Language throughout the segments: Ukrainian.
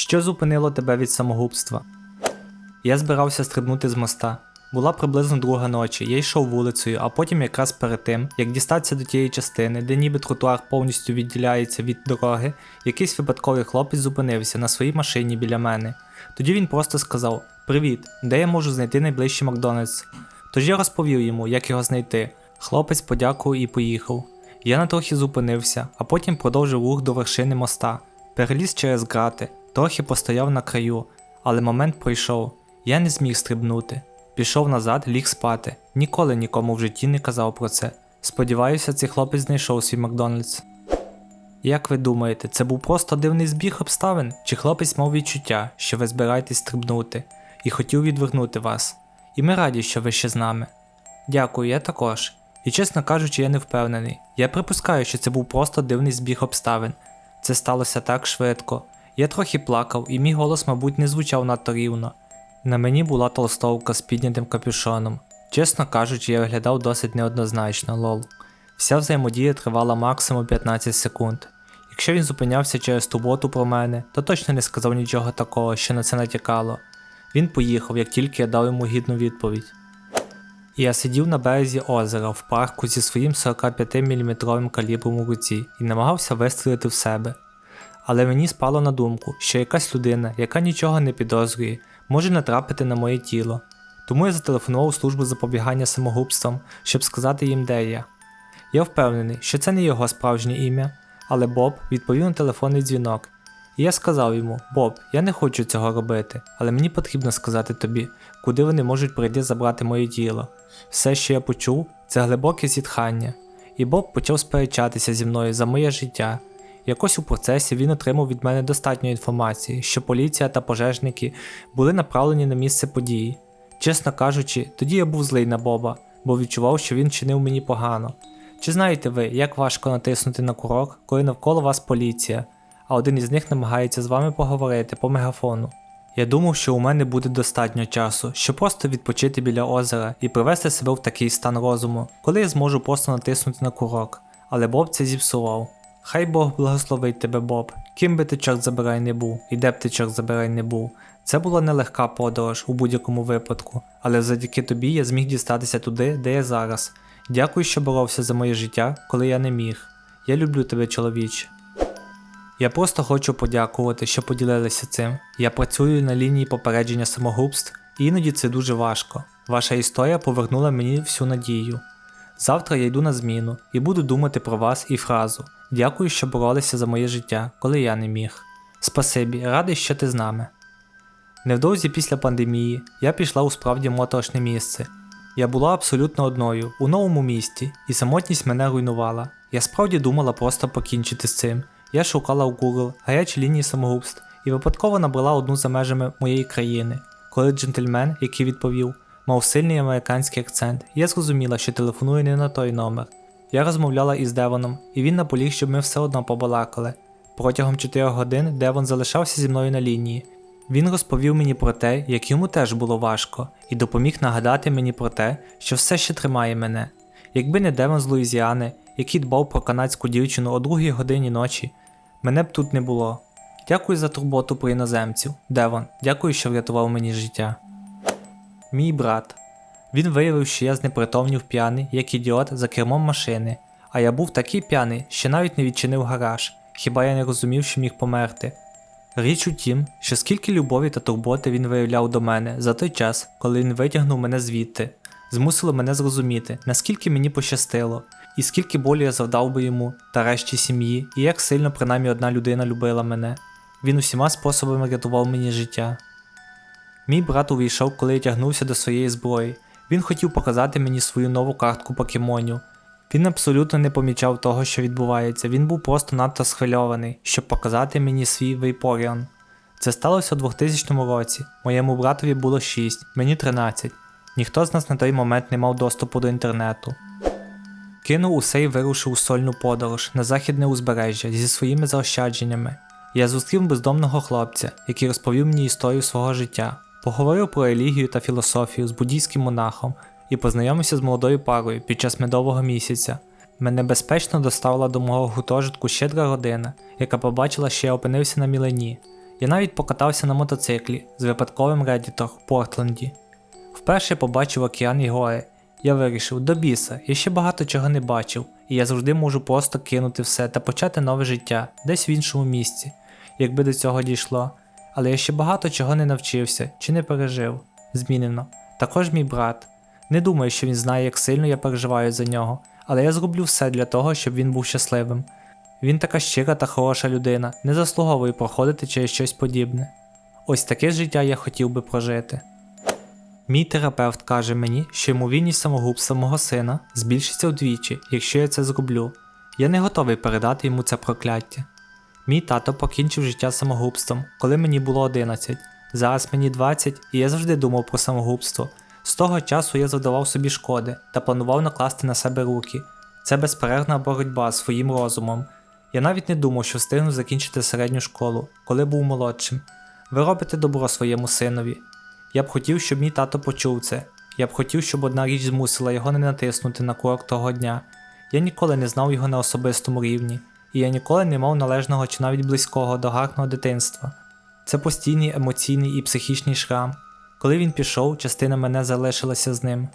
Що зупинило тебе від самогубства? Я збирався стрибнути з моста. Була приблизно друга ночі, я йшов вулицею, а потім якраз перед тим, як дістатися до тієї частини, де ніби тротуар повністю відділяється від дороги, якийсь випадковий хлопець зупинився на своїй машині біля мене. Тоді він просто сказав: Привіт, де я можу знайти найближчий Макдональдс? Тож я розповів йому, як його знайти. Хлопець подякував і поїхав. Я на трохи зупинився, а потім продовжив рух до вершини моста, переліз через грати, трохи постояв на краю, але момент пройшов. Я не зміг стрибнути. Пішов назад, ліг спати. Ніколи нікому в житті не казав про це. Сподіваюся, цей хлопець знайшов свій Макдональдс. Як ви думаєте, це був просто дивний збіг обставин? Чи хлопець мав відчуття, що ви збираєтесь стрибнути, і хотів відвернути вас? І ми раді, що ви ще з нами. Дякую, я також. І чесно кажучи, я не впевнений. Я припускаю, що це був просто дивний збіг обставин. Це сталося так швидко. Я трохи плакав, і мій голос, мабуть, не звучав надто рівно. На мені була толстовка з піднятим капюшоном. Чесно кажучи, я виглядав досить неоднозначно, лол. Вся взаємодія тривала максимум 15 секунд. Якщо він зупинявся через турботу про мене, то точно не сказав нічого такого, що на це натякало. Він поїхав, як тільки я дав йому гідну відповідь. Я сидів на березі озера в парку зі своїм 45 мм калібром у руці і намагався вистрілити в себе. Але мені спало на думку, що якась людина, яка нічого не підозрює, може натрапити на моє тіло. Тому я зателефонував у службу запобігання самогубствам, щоб сказати їм, де я. Я впевнений, що це не його справжнє ім'я, але Боб відповів на телефонний дзвінок. І я сказав йому: Боб, я не хочу цього робити, але мені потрібно сказати тобі, куди вони можуть прийти забрати моє тіло. Все, що я почув, це глибоке зітхання, і Боб почав сперечатися зі мною за моє життя. Якось у процесі він отримав від мене достатньо інформації, що поліція та пожежники були направлені на місце події. Чесно кажучи, тоді я був злий на Боба, бо відчував, що він чинив мені погано. Чи знаєте ви, як важко натиснути на курок, коли навколо вас поліція, а один із них намагається з вами поговорити по мегафону? Я думав, що у мене буде достатньо часу, щоб просто відпочити біля озера і привести себе в такий стан розуму, коли я зможу просто натиснути на курок, але Боб це зіпсував. Хай Бог благословить тебе, Боб, ким би ти чорт забирай не був, і де б ти чорт забирай не був. Це була нелегка подорож у будь-якому випадку, але завдяки тобі я зміг дістатися туди, де я зараз. Дякую, що боровся за моє життя, коли я не міг. Я люблю тебе, чоловіче. Я просто хочу подякувати, що поділилися цим. Я працюю на лінії попередження самогубств, і іноді це дуже важко. Ваша історія повернула мені всю надію. Завтра я йду на зміну і буду думати про вас і фразу. Дякую, що боролися за моє життя, коли я не міг. Спасибі, радий, що ти з нами. Невдовзі після пандемії я пішла у справді моторошне місце. Я була абсолютно одною, у новому місті, і самотність мене руйнувала. Я справді думала просто покінчити з цим. Я шукала у Google гарячі лінії самогубств і випадково набрала одну за межами моєї країни. Коли джентльмен, який відповів, мав сильний американський акцент, я зрозуміла, що телефоную не на той номер. Я розмовляла із Девоном, і він наполіг, щоб ми все одно побалакали. Протягом 4 годин Девон залишався зі мною на лінії. Він розповів мені про те, як йому теж було важко, і допоміг нагадати мені про те, що все ще тримає мене. Якби не Девон з Луїзіани, який дбав про канадську дівчину о другій годині ночі, мене б тут не було. Дякую за турботу про іноземців. Девон, дякую, що врятував мені життя. Мій брат. Він виявив, що я знепритомнів п'яний, як ідіот, за кермом машини, а я був такий п'яний, що навіть не відчинив гараж, хіба я не розумів, що міг померти. Річ у тім, що скільки любові та турботи він виявляв до мене за той час, коли він витягнув мене звідти, змусило мене зрозуміти, наскільки мені пощастило, і скільки болю я завдав би йому та решті сім'ї, і як сильно принаймні одна людина любила мене. Він усіма способами рятував мені життя. Мій брат увійшов, коли я тягнувся до своєї зброї. Він хотів показати мені свою нову картку покемонів. Він абсолютно не помічав того, що відбувається, він був просто надто схвильований, щоб показати мені свій Вейпоріон. Це сталося у 2000 році. Моєму братові було 6, мені 13. Ніхто з нас на той момент не мав доступу до інтернету. Кинув усе і вирушив у сольну подорож на західне узбережжя зі своїми заощадженнями. Я зустрів бездомного хлопця, який розповів мені історію свого життя, поговорив про релігію та філософію з буддійським монахом і познайомився з молодою парою під час медового місяця. Мене безпечно доставила до мого гуртожитку щедра родина, яка побачила, що я опинився на мілені. Я навіть покатався на мотоциклі з випадковим реддітом в Портленді. Вперше побачив океан і гори. Я вирішив до біса, я ще багато чого не бачив, і я завжди можу просто кинути все та почати нове життя десь в іншому місці, якби до цього дійшло. Але я ще багато чого не навчився чи не пережив. Змінено. Також мій брат. Не думаю, що він знає, як сильно я переживаю за нього, але я зроблю все для того, щоб він був щасливим. Він така щира та хороша людина, не заслуговує проходити через щось подібне. Ось таке життя я хотів би прожити. Мій терапевт каже мені, що ймовірність самогубства мого сина збільшиться вдвічі, якщо я це зроблю. Я не готовий передати йому це прокляття. Мій тато покінчив життя самогубством, коли мені було 11. Зараз мені 20, і я завжди думав про самогубство. З того часу я завдавав собі шкоди та планував накласти на себе руки. Це безперервна боротьба з своїм розумом. Я навіть не думав, що встигну закінчити середню школу, коли був молодшим. Ви робите добро своєму синові. Я б хотів, щоб мій тато почув це. Я б хотів, щоб одна річ змусила його не натиснути на курок того дня. Я ніколи не знав його на особистому рівні, і я ніколи не мав належного чи навіть близького до гарного дитинства. Це постійний емоційний і психічний шрам. Коли він пішов, частина мене залишилася з ним.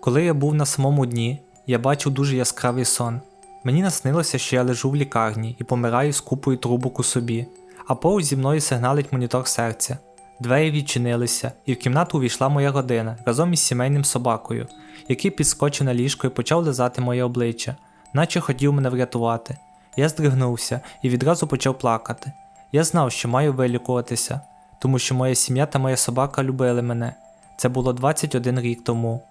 Коли я був на самому дні, я бачив дуже яскравий сон. Мені наснилося, що я лежу в лікарні і помираю з купою трубок у собі, а поруч зі мною сигналить монітор серця. Двері відчинилися, і в кімнату увійшла моя родина разом із сімейним собакою, який підскочив на ліжко і почав лизати моє обличчя, наче хотів мене врятувати. Я здригнувся і відразу почав плакати. Я знав, що маю вилікуватися, тому що моя сім'я та моя собака любили мене. Це було 21 рік тому.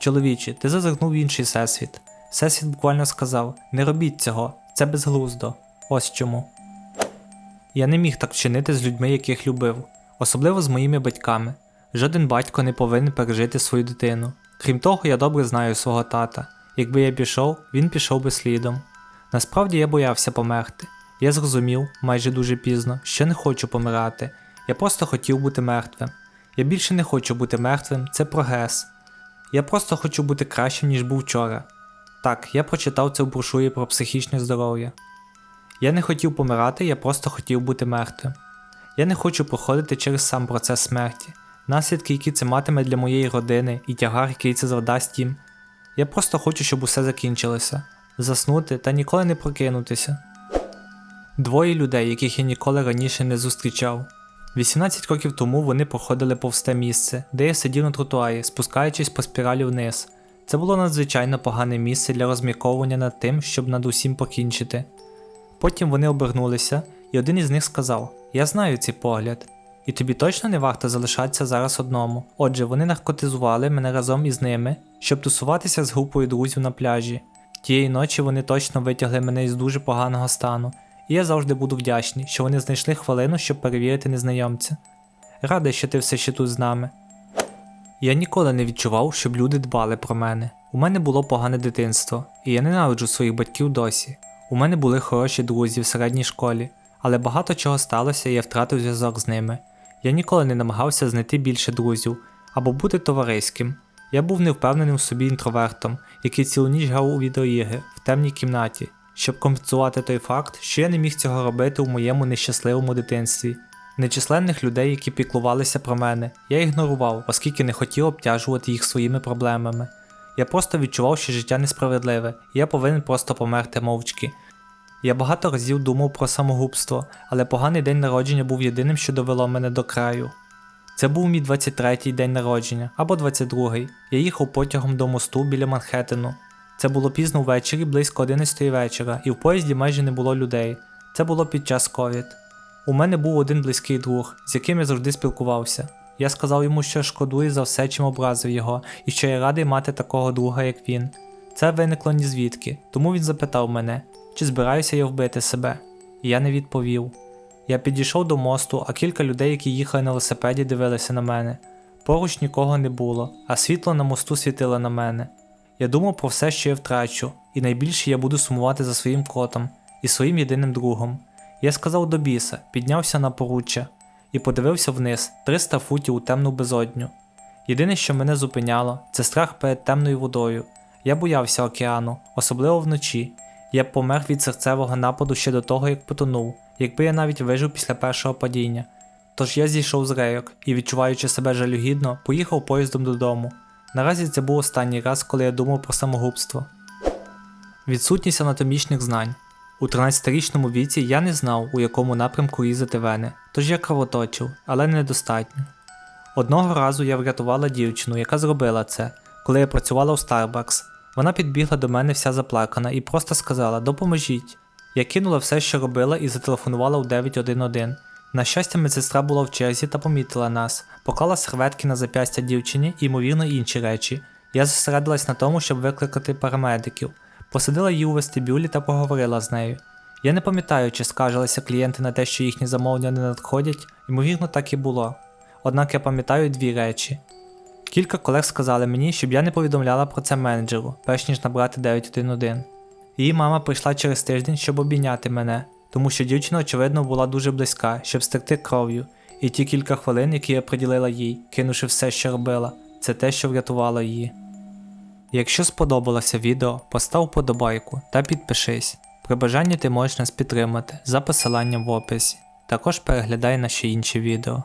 Чоловіче, ти зазирнув в інший всесвіт. Всесвіт буквально сказав: не робіть цього, це безглуздо. Ось чому. Я не міг так вчинити з людьми, яких любив, особливо з моїми батьками. Жоден батько не повинен пережити свою дитину. Крім того, я добре знаю свого тата. Якби я пішов, він пішов би слідом. Насправді я боявся померти. Я зрозумів, майже дуже пізно, що не хочу помирати. Я просто хотів бути мертвим. Я більше не хочу бути мертвим, це прогрес. Я просто хочу бути кращим, ніж був вчора. Так, я прочитав це в брошурі про психічне здоров'я. Я не хотів помирати, я просто хотів бути мертвим. Я не хочу проходити через сам процес смерті, наслідки, які це матиме для моєї родини, і тягар, який це завдасть їм. Я просто хочу, щоб усе закінчилося, заснути та ніколи не прокинутися. Двоє людей, яких я ніколи раніше не зустрічав. 18 років тому вони походили повз те місце, де я сидів на тротуарі, спускаючись по спіралі вниз. Це було надзвичайно погане місце для розмірковування над тим, щоб над усім покінчити. Потім вони обернулися, і один із них сказав: Я знаю цей погляд. І тобі точно не варто залишатися зараз одному. Отже, вони наркотизували мене разом із ними, щоб тусуватися з групою друзів на пляжі. Тієї ночі вони точно витягли мене із дуже поганого стану, і я завжди буду вдячний, що вони знайшли хвилину, щоб перевірити незнайомця. Радий, що ти все ще тут з нами. Я ніколи не відчував, щоб люди дбали про мене. У мене було погане дитинство, і я ненавиджу своїх батьків досі. У мене були хороші друзі в середній школі, але багато чого сталося, і я втратив зв'язок з ними. Я ніколи не намагався знайти більше друзів або бути товариським. Я був невпевненим в собі інтровертом, який цілу ніч грав у відеоігри в темній кімнаті, щоб компенсувати той факт, що я не міг цього робити у моєму нещасливому дитинстві. Нечисленних людей, які піклувалися про мене, я ігнорував, оскільки не хотів обтяжувати їх своїми проблемами. Я просто відчував, що життя несправедливе, і я повинен просто померти мовчки. Я багато разів думав про самогубство, але поганий день народження був єдиним, що довело мене до краю. Це був мій 23-й день народження або 22-й. Я їхав потягом до мосту біля Манхеттену. Це було пізно ввечері, близько 11 вечора, і в поїзді майже не було людей. Це було під час ковід. У мене був один близький друг, з яким я завжди спілкувався. Я сказав йому, що шкодую за все, чим образив його, і що я радий мати такого друга, як він. Це виникло ні звідки, тому він запитав мене, чи збираюся я вбити себе. Я не відповів. Я підійшов до мосту, а кілька людей, які їхали на велосипеді, дивилися на мене. Поруч нікого не було, а світло на мосту світило на мене. Я думав про все, що я втрачу, і найбільше я буду сумувати за своїм котом і своїм єдиним другом. Я сказав до біса, піднявся на поруччя і подивився вниз 300 футів у темну безодню. Єдине, що мене зупиняло, це страх перед темною водою. Я боявся океану, особливо вночі. Я помер від серцевого нападу ще до того, як потонув, якби я навіть вижив після першого падіння. Тож я зійшов з рейок і, відчуваючи себе жалюгідно, поїхав поїздом додому. Наразі це був останній раз, коли я думав про самогубство. Відсутність анатомічних знань. У 13-річному віці я не знав, у якому напрямку різати вени, тож я кровоточив, але недостатньо. Одного разу я врятувала дівчину, яка зробила це, коли я працювала у Starbucks. Вона підбігла до мене вся заплакана і просто сказала Допоможіть. Я кинула все, що робила, і зателефонувала у 911. На щастя, медсестра була в черзі та помітила нас, поклала серветки на зап'ястя дівчині і, ймовірно, інші речі. Я зосередилась на тому, щоб викликати парамедиків. Посадила її у вестибюлі та поговорила з нею. Я не пам'ятаю, чи скаржилися клієнти на те, що їхні замовлення не надходять, ймовірно, так і було. Однак я пам'ятаю дві речі. Кілька колег сказали мені, щоб я не повідомляла про це менеджеру, перш ніж набрати 911. Її мама прийшла через тиждень, щоб обійняти мене, тому що дівчина, очевидно, була дуже близька, щоб стекти кров'ю, і ті кілька хвилин, які я приділила їй, кинувши все, що робила, це те, що врятувало її. Якщо сподобалося відео, постав подобайку та підпишись. При бажанні ти можеш нас підтримати за посиланням в описі. Також переглядай наші інші відео.